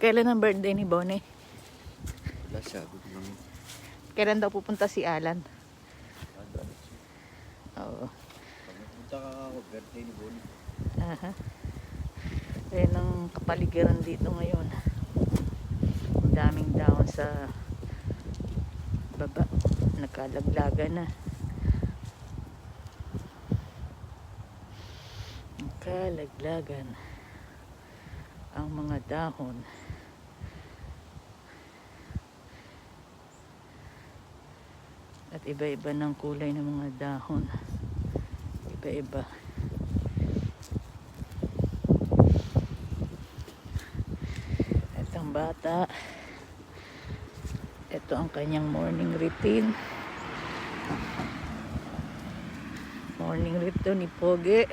Kailan ang birthday ni Bonnie? Wala naman. Kailan daw pupunta si Alan? Oo. Pag napunta ka ako, birthday ni Bonnie. Aha. Ayan ang kapaligiran dito ngayon. Ang daming dahon sa baba. Nagkalaglagan na. Nagkalaglagan ang mga dahon. At iba-iba ng kulay ng mga dahon. Iba-iba. Itong bata. Ito ang kanyang morning routine. Morning routine ni Pogi.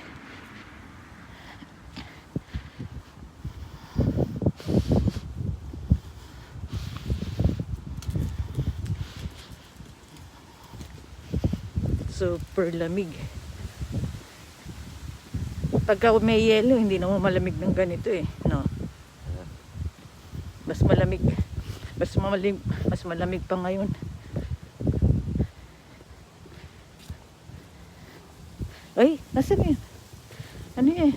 Super lamig. Pagka may yelo, hindi naman malamig ng ganito eh. No? Mas malamig. Mas malamig, mas malamig pa ngayon. Ay, nasaan yun? Ano yun?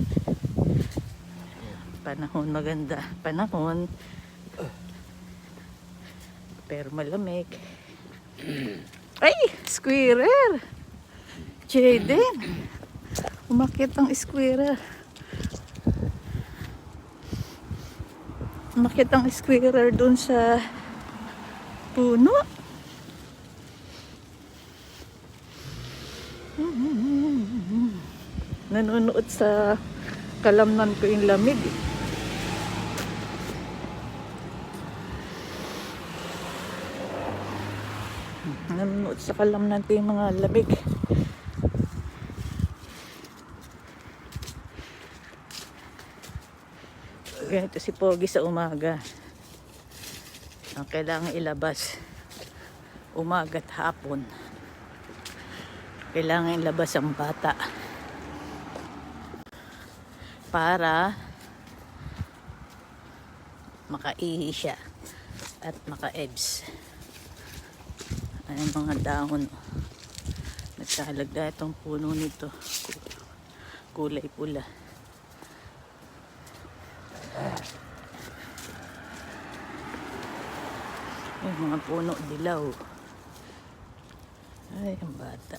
Panahon maganda. Panahon. Pero malamig. Ay, squirrel! Jaden! Umakit ang squirrel. Umakit ang squirrel dun sa puno. Nanonood sa kalamnan ko yung lamig. eh. Nanonood sa kalamnan ko yung mga lamig. Ganito si Pogi sa umaga. Ang kailangan ilabas. Umaga at hapon. Kailangan ilabas ang bata. Para makaihi siya at maka-ebs. Ayan mga dahon. Nagsalagda itong puno nito. Kulay pula. Yung mga puno dilaw. Ay, ang bata.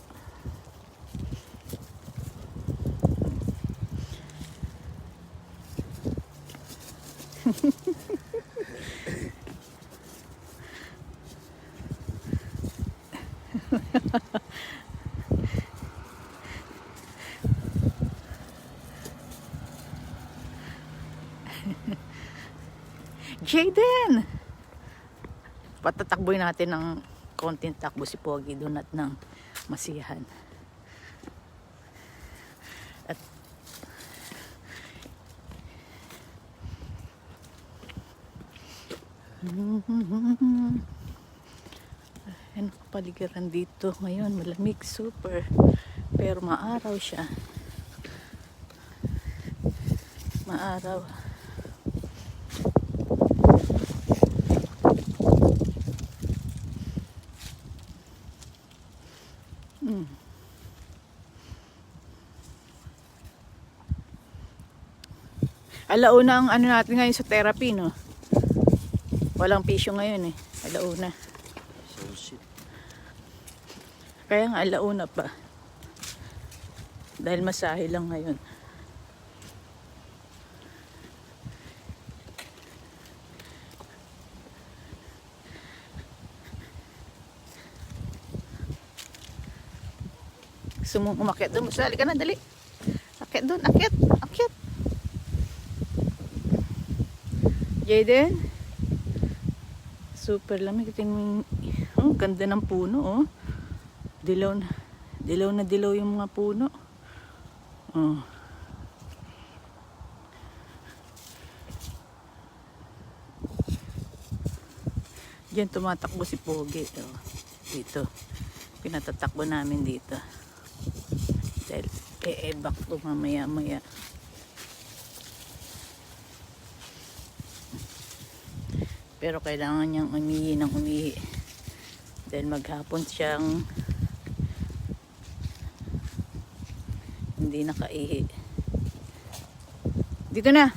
Jaden! Patatakboy natin ng konting takbo si Pogi doon at ng masiyahan. At Ayan ang kapaligiran dito ngayon. Malamig, super. Pero maaraw siya. Maaraw. Mm. Alauna ang ano natin ngayon sa therapy, no? Walang pisyo ngayon eh. Alauna. So shit. Kaya nga alauna pa. Dahil masahe lang ngayon. Gusto mong umakyat doon? Sali ka na, dali. Akyat doon, akyat, akyat. Jaden? Super lamig. Tingnan oh, ganda ng puno, oh. Dilaw na, dilaw na dilaw yung mga puno. Oh. Diyan tumatakbo si Pogi. Oh. Dito. Pinatatakbo namin dito. Dahil e-ebak to mamaya Pero kailangan niyang umihi ng umihi. Dahil maghapon siyang hindi nakaihi. Dito na.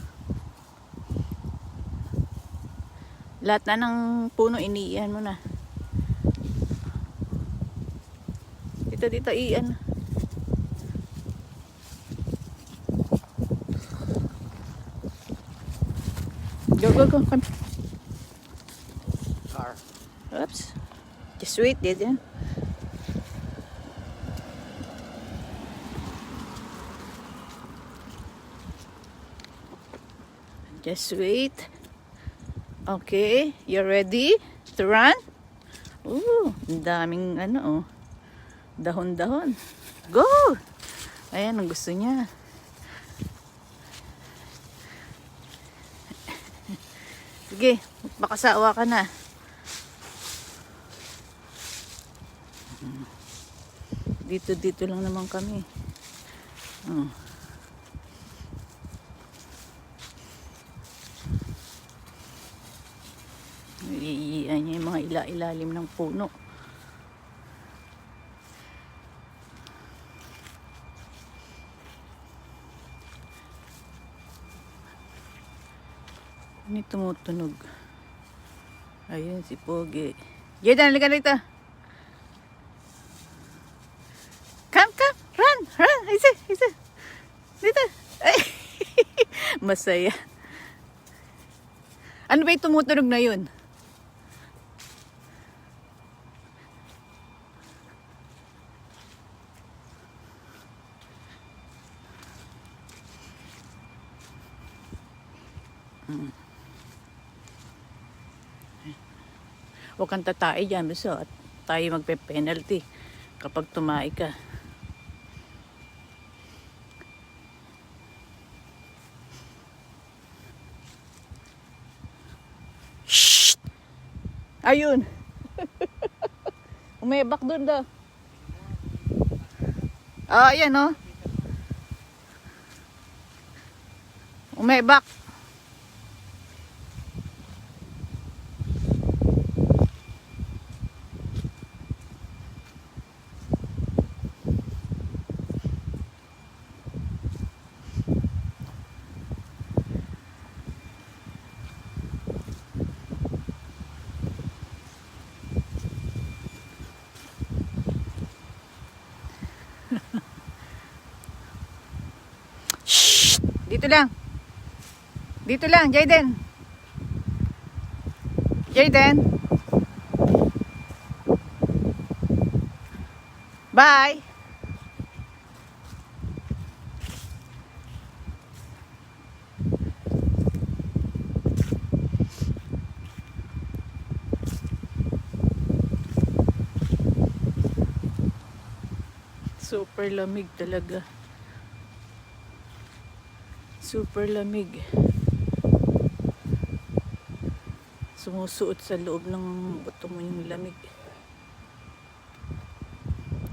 Lahat na ng puno iniiyan mo na. Dito, dito, iyan. Go, go, go. Come. Oops. Just wait, did you? Just wait. Okay, you ready to run? Ooh, daming ano oh. Dahon-dahon. Go! Ayan, ang gusto niya. Sige, makasawa ka na. Dito, dito lang naman kami. Oh. Iiyan niya yung mga ila-ilalim ng puno. Ano tumutunog? Ayun, si Pogi. Jeda, halika dito. Come, come, run, run. Isa, isa. Dito. Ay, masaya. Ano ba yung tumutunog na yun? Huwag kang tatae dyan, basta at tayo magpe-penalty kapag tumai ka. Ayun! Umebak doon daw. Ah, ayan oh. Umebak. Dito lang. Dito lang, Jaden. Jaden. Bye. Super lamig talaga. Super lamig. Sumusuot sa loob ng buto mo yung lamig.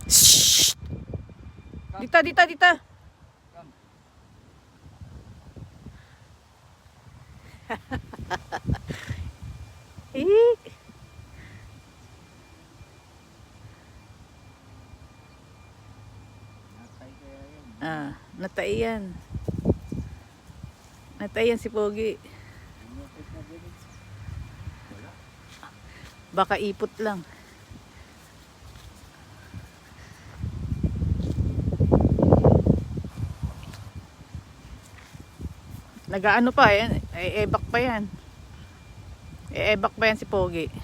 Shh! Dito, dito, dito. Eh, Natay kaya yan. ah, nataiyan. Nataiyan si Pogi. Baka ipot lang. Nagaano pa yan? Eh, ebak pa yan. Eh, ebak pa yan si Pogi.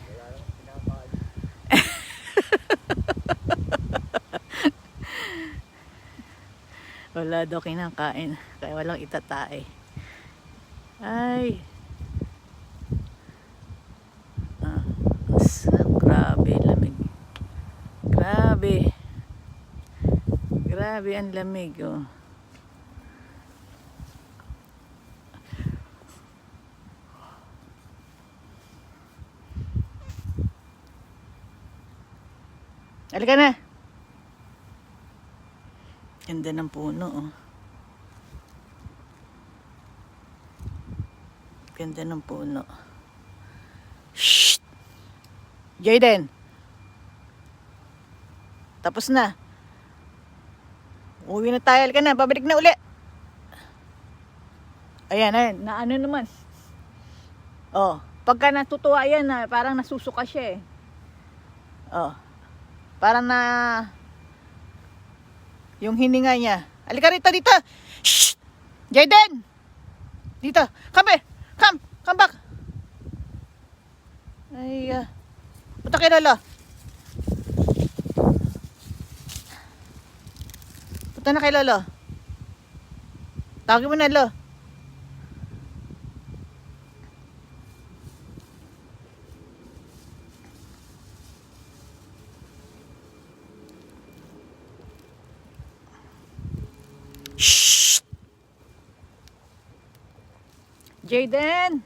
Wala daw kinakain. Kaya walang itatae. Ay. Ah, grabe lamig. Grabe. Grabe ang lamig oh. Halika na. Ganda ng puno, oh. Ganda ng puno. Jaden. Tapos na. Uwi na tayo. Halika na. Babalik na uli. Ayan, ayan. Na ano naman. Oh. Pagka natutuwa yan, na, parang nasusuka siya eh. Oh. Parang na... Yung hininga niya. Halika rito, dito. Shh! Jaden! Dito. Here. Come. Come back. Ay, ah. Punta kay Lolo. Punta na kay Lolo. Tawagin mo na, Lolo. Shh! Jaden!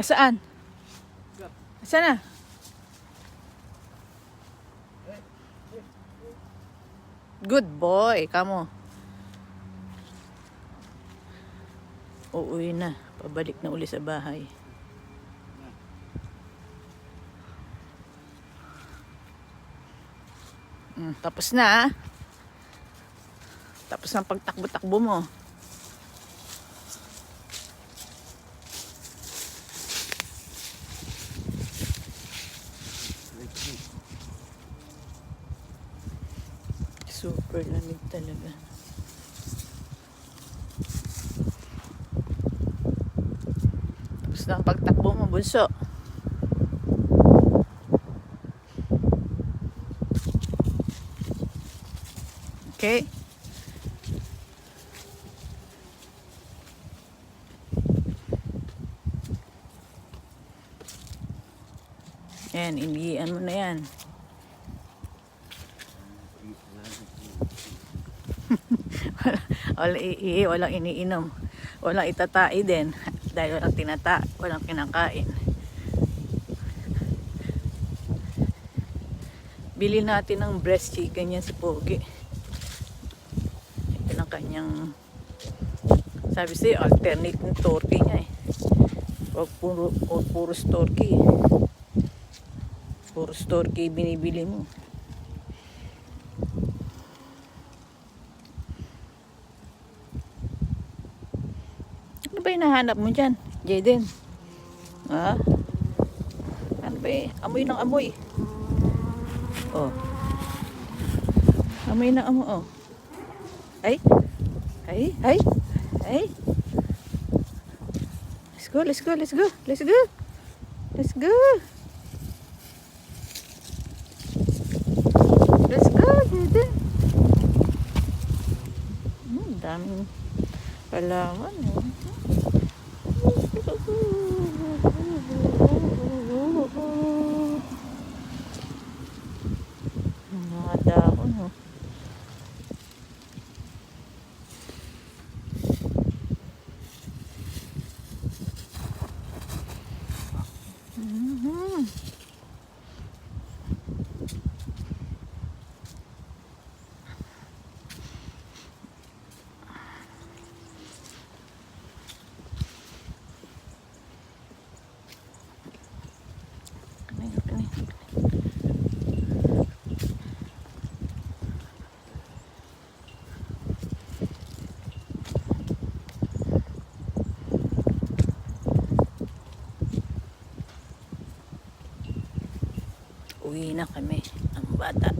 Asaan? Asaan na? Good boy, kamo. Uuwi na. Pabalik na uli sa bahay. Mm, tapos na. ah. Tapos ang pagtakbo-takbo mo. Super lamig talaga. Tapos na ang pagtakbo mo, bunso. Okay? Yan, iniian mo na yan. Wala iihi, walang iniinom. Walang itatai din. Dahil walang tinata, walang kinakain. Bili natin ng breast chicken yan si Pogi. Ito ang kanyang sabi sa'yo, alternate ng turkey niya eh. Huwag puro, puro turkey. Puro turkey binibili mo. Ano ba yung nahanap mo dyan, Jaden? Ha? Ano ba eh? Amoy ng amoy. Oh. Amoy ng amoy, oh. Ay? Ay? Ay? Ay? Let's go, let's go, let's go, let's go. Let's go. Let's go, Jaden. Hmm, daming Kalaman eh. Mga dahon oh. Mhm. Kanay, kanay. Uwi na kami, ang bata.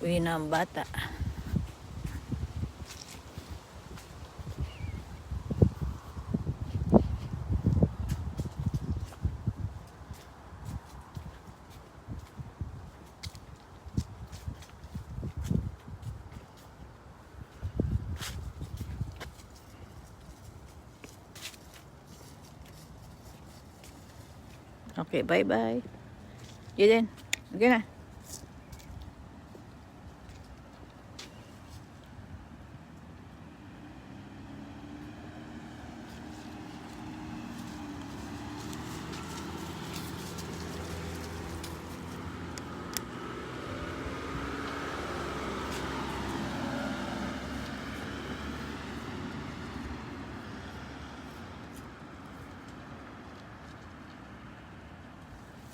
Uwi na ang bata. Okay, bye-bye. Jaden, okay na.